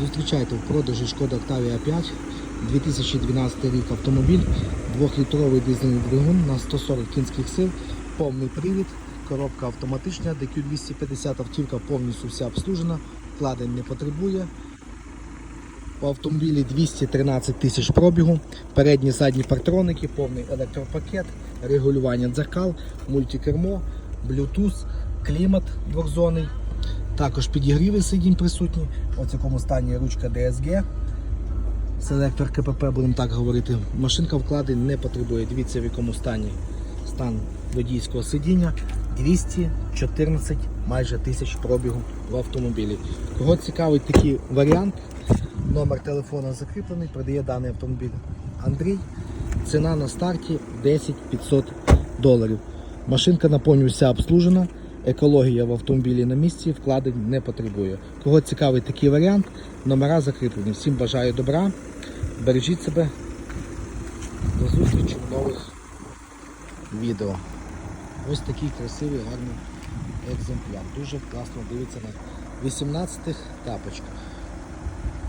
Зустрічайте в продажі Шкода Octavia 5, 2012 рік автомобіль, 2-літровий дизельний двигун на 140 кінських сил, повний привід, коробка автоматична, DQ 250 автівка повністю вся обслужена, вкладень не потребує. По автомобілі 213 тисяч пробігу, передні задні партроники, повний електропакет, регулювання дзеркал, мультикермо, Bluetooth, клімат двохзонний. Також підігріви сидінь присутні. Ось в якому стані ручка DSG. Селектор КПП, будемо так говорити. Машинка вкладень не потребує. Дивіться в якому стані стан водійського сидіння. 214 майже тисяч пробігу в автомобілі. Кого цікавить такий варіант, номер телефона закріплений, продає даний автомобіль Андрій. Ціна на старті 10 500 доларів. Машинка на повністю вся обслужена. Екологія в автомобілі на місці, вкладень не потребує. Кого цікавий такий варіант, номера закріплені. Всім бажаю добра, бережіть себе. До зустрічі в нових відео. Ось такий красивий, гарний екземпляр. Дуже класно дивиться на 18-х тапочках.